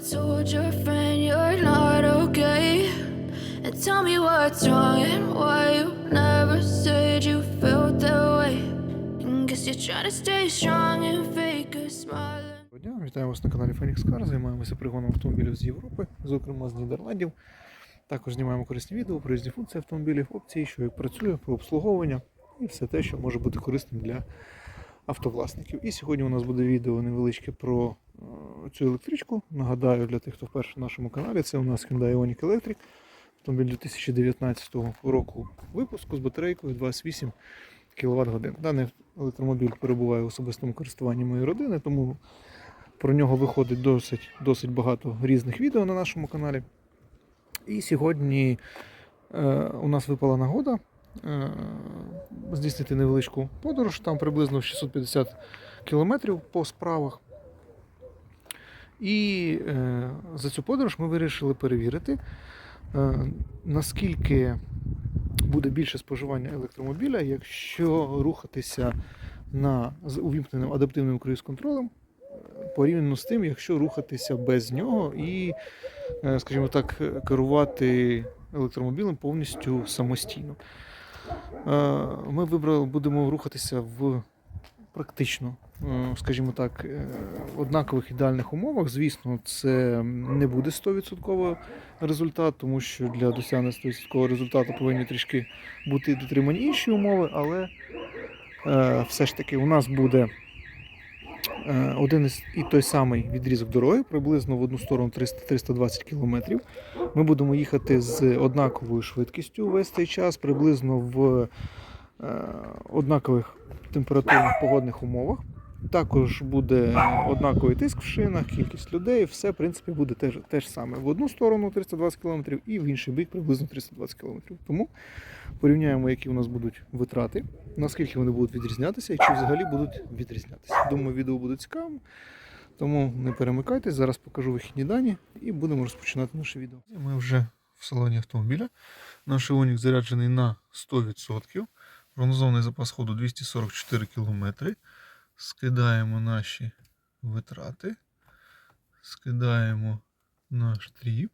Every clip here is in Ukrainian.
told your friend you're not okay? And tell me what's wrong and why you never said you felt that way. Guess you're trying to stay strong and fake a smile. Вітаю вас на каналі Phoenix Car. Займаємося пригоном автомобілів з Європи, зокрема з Нідерландів. Також знімаємо корисні відео про різні функції автомобілів, опції, що як працює, про обслуговування і все те, що може бути корисним для автовласників. І сьогодні у нас буде відео невеличке про е, цю електричку. Нагадаю, для тих, хто вперше на нашому каналі, це у нас Hyundai Ioniq Electric. Автомобіль 2019 року випуску з батарейкою 28 кВт годин. Даний електромобіль перебуває в особистому користуванні моєї родини, тому про нього виходить досить, досить багато різних відео на нашому каналі. І сьогодні е, у нас випала нагода здійснити невеличку подорож, там приблизно 650 кілометрів по справах. І е, за цю подорож ми вирішили перевірити, е, наскільки буде більше споживання електромобіля, якщо рухатися на, з увімкненим адаптивним круїз-контролем порівняно з тим, якщо рухатися без нього і, е, скажімо так, керувати електромобілем повністю самостійно. Е, Ми вибрали, будемо рухатися в практично, е, скажімо так, е, однакових ідеальних умовах. Звісно, це не буде 100% результат, тому що для досягнення 100% результату повинні трішки бути дотримані інші умови, але все ж таки у нас буде один із- і той самий відрізок дороги, приблизно в одну сторону 300-320 км. Ми будемо їхати з однаковою швидкістю весь цей час, приблизно в е, однакових температурних погодних умовах. Також буде однаковий тиск в шинах, кількість людей, все в принципі буде теж, теж саме. В одну сторону 320 км і в інший бік приблизно 320 км. Тому порівняємо, які у нас будуть витрати, наскільки вони будуть відрізнятися і чи взагалі будуть відрізнятися. Думаю, відео буде цікавим. Тому не перемикайтесь, зараз покажу вихідні дані і будемо розпочинати наше відео. Ми вже в салоні автомобіля. Наш Іонік заряджений на 100%. Прогнозований запас ходу 244 км. Скидаємо наші витрати. Скидаємо наш тріп.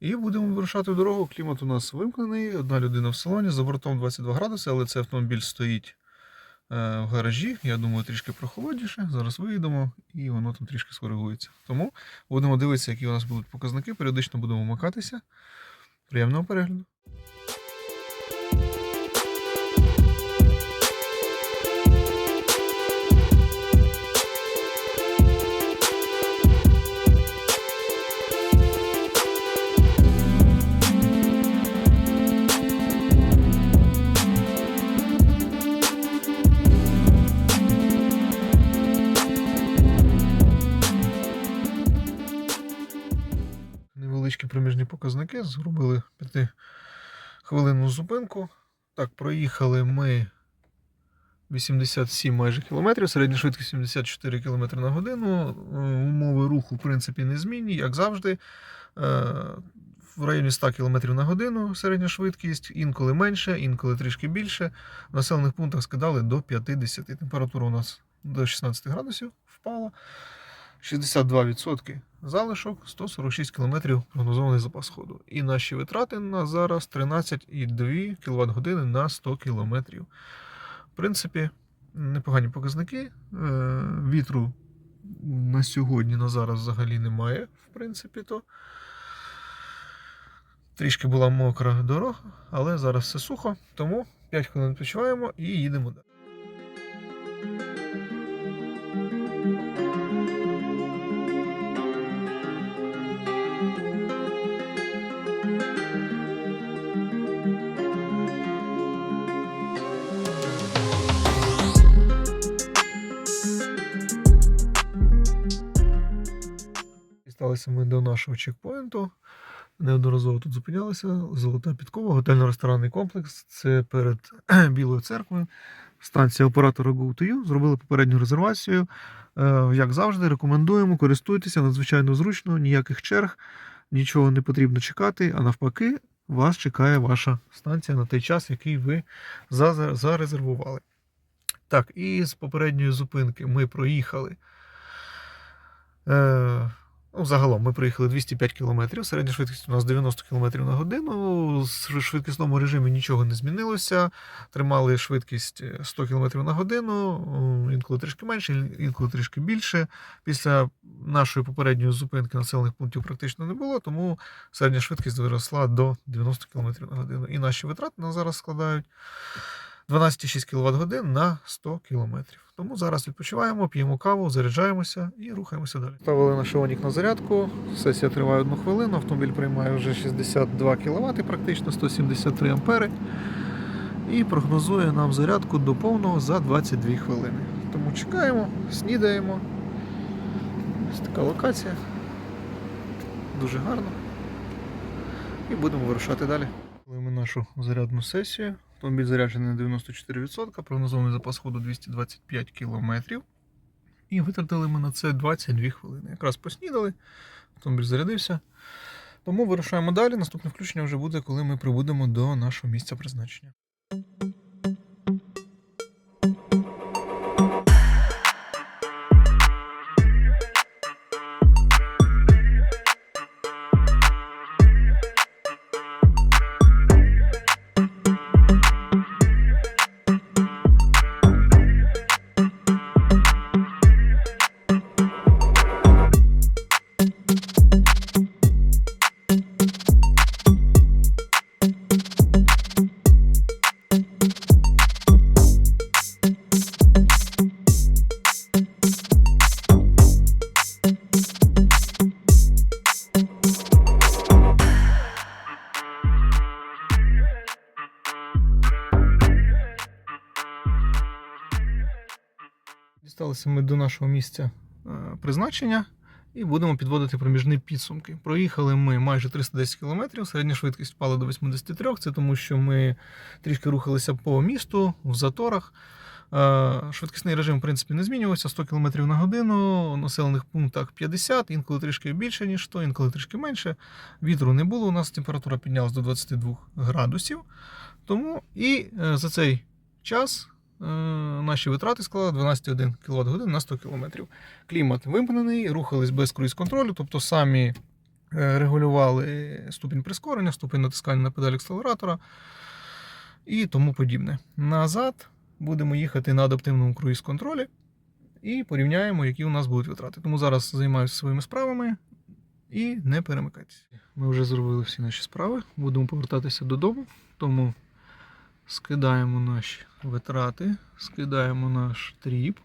І будемо вирушати дорогу. Клімат у нас вимкнений. Одна людина в салоні, за бортом 22 градуси, але цей автомобіль стоїть е, в гаражі. Я думаю, трішки прохолодніше. Зараз виїдемо і воно там трішки скоригується. Тому будемо дивитися, які у нас будуть показники. Періодично будемо вмикатися. Приємного перегляду. Показники. Зробили 5 хвилинну зупинку. Так, проїхали ми 87 майже кілометрів, середня швидкість 74 км на годину. Е, Умови руху, в принципі, незмінні, як завжди. Е, В районі 100 км на годину середня швидкість, інколи менше, інколи трішки більше. В населених пунктах скидали до 50. Температура у нас до 16 градусів впала. 62% залишок, 146 км прогнозований запас ходу. І наші витрати на зараз 13,2 кВт на 100 км. В принципі, непогані показники. Е, Вітру на сьогодні, на зараз взагалі немає, в принципі, то. Трішки була мокра дорога, але зараз все сухо, тому 5 хвилин відпочиваємо і їдемо далі. Дісталися ми до нашого чекпоінту. Неодноразово тут зупинялися. Золота підкова, готельно-ресторанний комплекс. Це перед Білою церквою. Станція оператора GoToYou. Зробили попередню резервацію. Е, Як завжди, рекомендуємо, користуйтеся надзвичайно зручно, ніяких черг, нічого не потрібно чекати, а навпаки, вас чекає ваша станція на той час, який ви зарезервували. Так, і з попередньої зупинки ми проїхали. Е, Ну, загалом ми проїхали 205 км, середня швидкість у нас 90 км на годину. В швидкісному режимі нічого не змінилося. Тримали швидкість е, 100 км на годину, інколи трішки менше, інколи трішки більше. Після нашої попередньої зупинки населених пунктів практично не було, тому середня швидкість виросла до 90 км на годину. І наші витрати на зараз складають 12,6 кВт годин на 100 км. Тому зараз відпочиваємо, п'ємо каву, заряджаємося і рухаємося далі. Ставили наш Іонік на зарядку. Сесія триває одну хвилину. Автомобіль приймає вже 62 кВт, практично 173 ампери. І прогнозує нам зарядку до повного за 22 хвилини. Тому чекаємо, снідаємо. Ось така локація. Дуже гарно. І будемо вирушати далі. Ми нашу зарядну сесію. Автомобіль заряджений на 94%, прогнозований запас ходу 225 км. І витратили ми на це 22 хвилини. Якраз поснідали, автомобіль зарядився. Тому вирушаємо далі. Наступне включення вже буде, коли ми прибудемо до нашого місця призначення. Дісталися ми до нашого місця е, призначення і будемо підводити проміжні підсумки. Проїхали ми майже 310 км, середня швидкість впала до 83. Це тому, що ми трішки рухалися по місту в заторах. Е, Швидкісний режим, в принципі, не змінювався 100 км на годину, в населених пунктах 50, інколи трішки більше, ніж 100, інколи трішки менше. Вітру не було. У нас температура піднялась до 22 градусів. Тому і е, за цей час наші витрати склали 12,1 кВт годин на 100 км. Клімат вимкнений, рухались без круїз-контролю, тобто самі е, регулювали ступінь прискорення, ступінь натискання на педаль акселератора і тому подібне. Назад будемо їхати на адаптивному круїз-контролі і порівняємо, які у нас будуть витрати. Тому зараз займаюся своїми справами і не перемикайтеся. Ми вже зробили всі наші справи, будемо повертатися додому, тому скидаємо наші витрати, скидаємо наш тріп.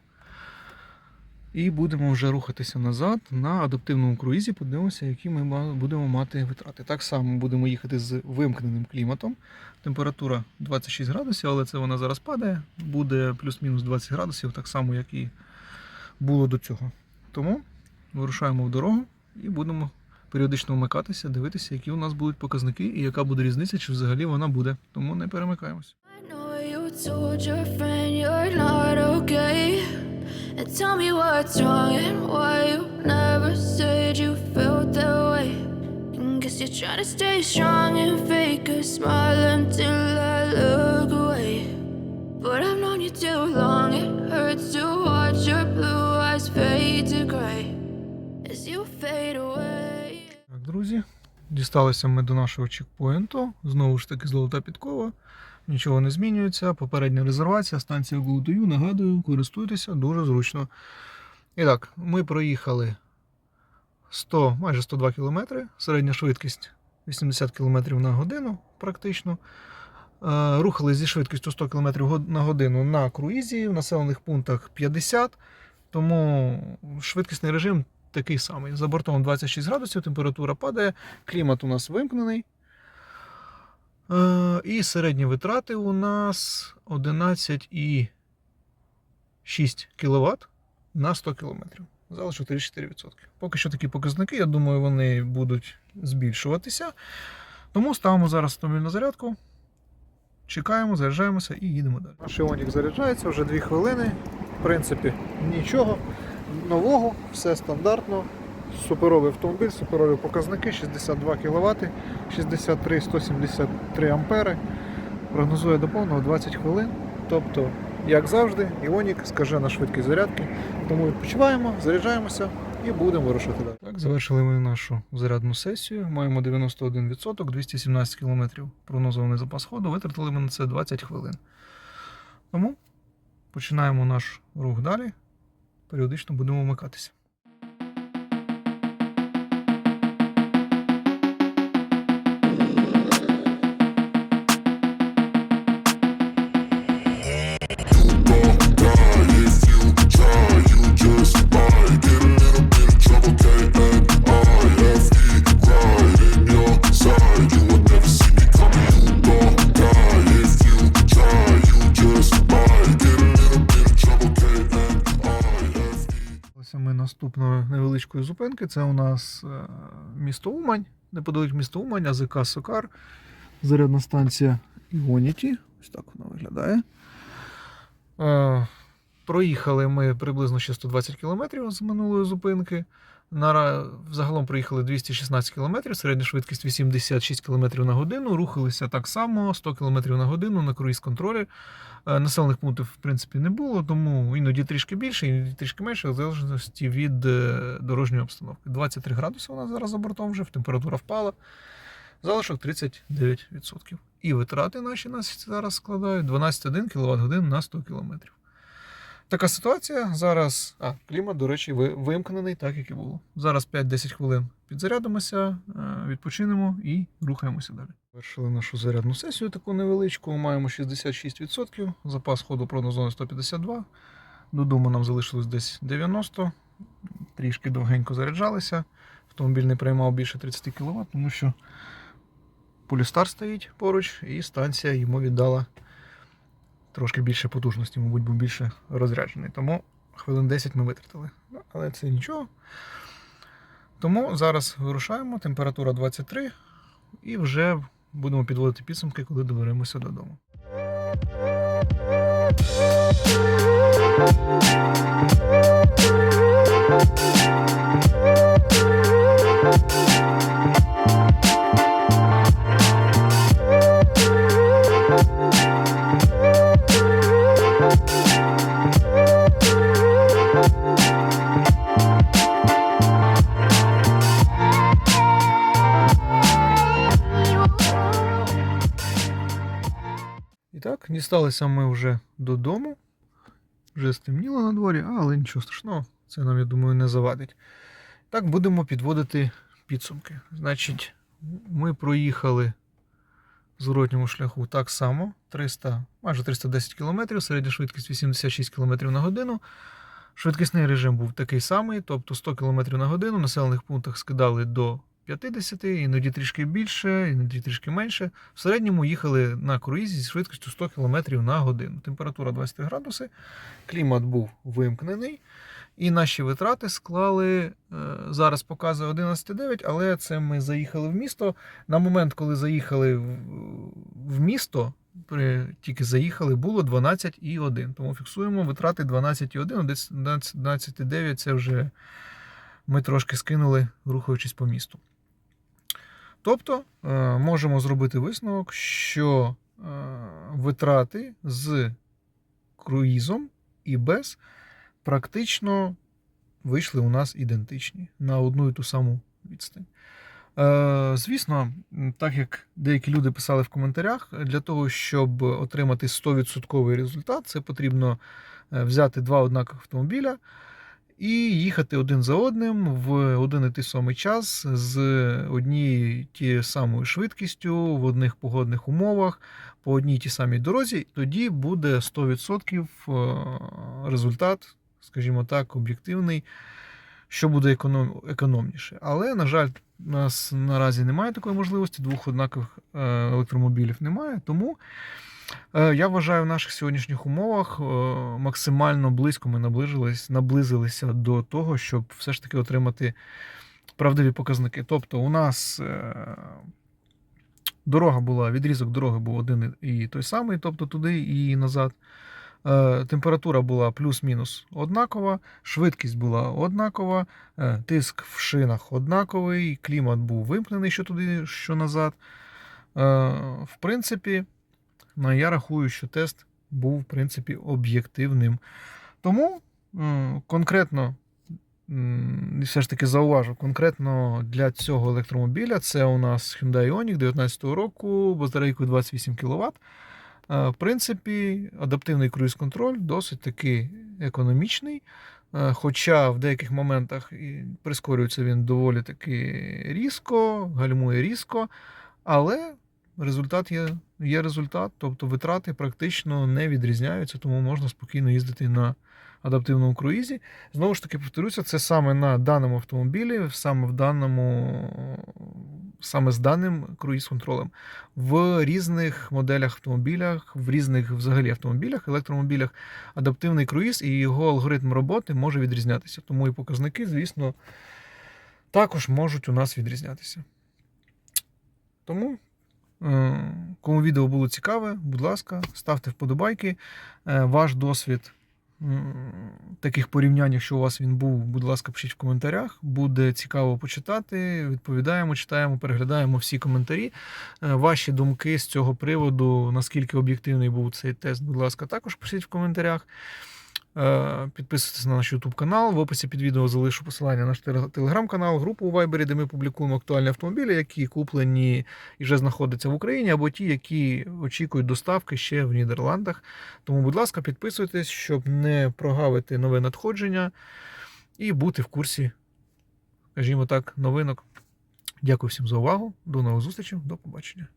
І будемо вже рухатися назад на адаптивному круїзі. Подивимося, які ми будемо мати витрати. Так само будемо їхати з вимкненим кліматом. Температура 26 градусів, але це вона зараз падає. Буде плюс-мінус 20 градусів, так само, як і було до цього. Тому вирушаємо в дорогу і будемо періодично вмикатися, дивитися, які у нас будуть показники і яка буде різниця, чи взагалі вона буде. Тому не перемикаємось. But I've known you too long, it hurts to watch your друзі, дісталися ми до нашого чекпоінту. Знову ж таки, золота підкова. Нічого не змінюється. Попередня резервація, станція Голутою. Нагадую, користуйтеся дуже зручно. І так, ми проїхали 100, майже 102 км, середня швидкість 80 км на годину, практично. Е, Рухали зі швидкістю 100 км на годину на круїзі, в населених пунктах 50, тому швидкісний режим такий самий. За бортом 26 градусів, температура падає, клімат у нас вимкнений. Е, І середні витрати у нас 11,6 кВт на 100 км. Залишок 34%. Поки що такі показники, я думаю, вони будуть збільшуватися. Тому ставимо зараз автомобіль на зарядку. Чекаємо, заряджаємося і їдемо далі. Наш Іонік заряджається вже 2 хвилини. В принципі, нічого нового, все стандартно. Суперовий автомобіль, суперові показники, 62 кВт, 63 173 ампери. Прогнозує до повного 20 хвилин. Тобто, як завжди, Іонік скаже на швидкість зарядки. Тому відпочиваємо, заряджаємося і будемо вирушати далі. Так, завершили ми нашу зарядну сесію. Маємо 91%, 217 км прогнозований запас ходу. Витратили ми на це 20 хвилин. Тому починаємо наш рух далі. Періодично будемо вмикатися. Невеличкої зупинки. Це у нас е, місто Умань, неподалік міста Умань, АЗК Сокар. Зарядна станція Іоніті. Ось так вона виглядає. Е, проїхали ми приблизно ще 120 км з минулої зупинки. Нара... Загалом проїхали 216 км, середня швидкість 86 км на годину. Рухалися так само 100 км на годину на круїз контролі. Е, Населених пунктів, в принципі, не було, тому іноді трішки більше, іноді трішки менше, в залежності від е, дорожньої обстановки. 23 градуси у нас зараз за бортом вже, температура впала. Залишок 39%. І витрати наші нас зараз складають 12,1 кВт годин на 100 км. Така ситуація. Зараз. А, клімат, до речі, вимкнений, так як і було. Зараз 5-10 хвилин підзарядимося, е, відпочинемо і рухаємося далі. Завершили нашу зарядну сесію таку невеличку. Маємо 66%. Запас ходу прогнозований 152. Додому нам залишилось десь 90. Трішки довгенько заряджалися. Автомобіль не приймав більше 30 кВт, тому що Полістар стоїть поруч, і станція йому віддала трошки більше потужності, мабуть, був більше розряджений. Тому хвилин 10 ми витратили. Ну, Але це нічого. Тому зараз вирушаємо, температура 23, і вже будемо підводити підсумки, коли доберемося додому. І так, дісталися ми вже додому. Вже стемніло на дворі, але нічого страшного, це нам, я думаю, не завадить. Так, будемо підводити підсумки. Значить, ми проїхали в зворотньому шляху так само, 300, майже 310 км, середня швидкість 86 км на годину. Швидкісний режим був такий самий, тобто 100 км на годину. В населених пунктах скидали до 50, іноді трішки більше, іноді трішки менше. В середньому їхали на круїзі зі швидкістю 100 км на годину. Температура 23 градуси, клімат був вимкнений. І наші витрати склали, е, зараз показує 11,9, але це ми заїхали в місто. На момент, коли заїхали в, місто, тільки заїхали, було 12,1. Тому фіксуємо витрати 12,1, десь 12,9 це вже ми трошки скинули, рухаючись по місту. Тобто е, можемо зробити висновок, що е, витрати з круїзом і без практично вийшли у нас ідентичні на одну і ту саму відстань. Е, Звісно, так як деякі люди писали в коментарях, для того, щоб отримати 100% результат, це потрібно взяти два однакових автомобіля і їхати один за одним в один і той самий час з однією тією самою швидкістю, в одних погодних умовах, по одній тій самій дорозі. Тоді буде 100% е, результат, скажімо так, об'єктивний, що буде економ... економніше. Але, на жаль, у нас наразі немає такої можливості, двох однакових е, електромобілів немає. Тому я вважаю, в наших сьогоднішніх умовах е, максимально близько ми наближились, наблизилися до того, щоб все ж таки отримати правдиві показники. Тобто, у нас е, дорога була, відрізок дороги був один і той самий, тобто туди і назад. Е, Температура була плюс-мінус однакова, швидкість була однакова, е, тиск в шинах однаковий, клімат був вимкнений що туди, що назад. Е, В принципі, ну, я рахую, що тест був в принципі об'єктивним. Тому конкретно все ж таки зауважу, конкретно для цього електромобіля це у нас Hyundai Ioniq 19 року, батарейкою 28 кВт. В принципі, адаптивний круїз-контроль досить таки економічний. Е, Хоча в деяких моментах прискорюється він доволі таки різко, гальмує різко, але результат є, є результат, тобто витрати практично не відрізняються, тому можна спокійно їздити на адаптивному круїзі. Знову ж таки, повторюся, це саме на даному автомобілі, саме в даному, саме з даним круїз-контролем. В різних моделях автомобілях, в різних взагалі автомобілях, електромобілях адаптивний круїз і його алгоритм роботи може відрізнятися. Тому і показники, звісно, також можуть у нас відрізнятися. Тому, кому відео було цікаве, будь ласка, ставте вподобайки. Е, Ваш досвід таких порівнянь, якщо у вас він був, будь ласка, пишіть в коментарях. Буде цікаво почитати. Відповідаємо, читаємо, переглядаємо всі коментарі. Е, Ваші думки з цього приводу, наскільки об'єктивний був цей тест, будь ласка, також пишіть в коментарях. Е, Підписуйтесь на наш YouTube канал. В описі під відео залишу посилання на наш телеграм-канал, групу у Viber, де ми публікуємо актуальні автомобілі, які куплені і вже знаходяться в Україні, або ті, які очікують доставки ще в Нідерландах. Тому, будь ласка, підписуйтесь, щоб не прогавити нове надходження і бути в курсі, скажімо так, новинок. Дякую всім за увагу. До нових зустрічей. До побачення.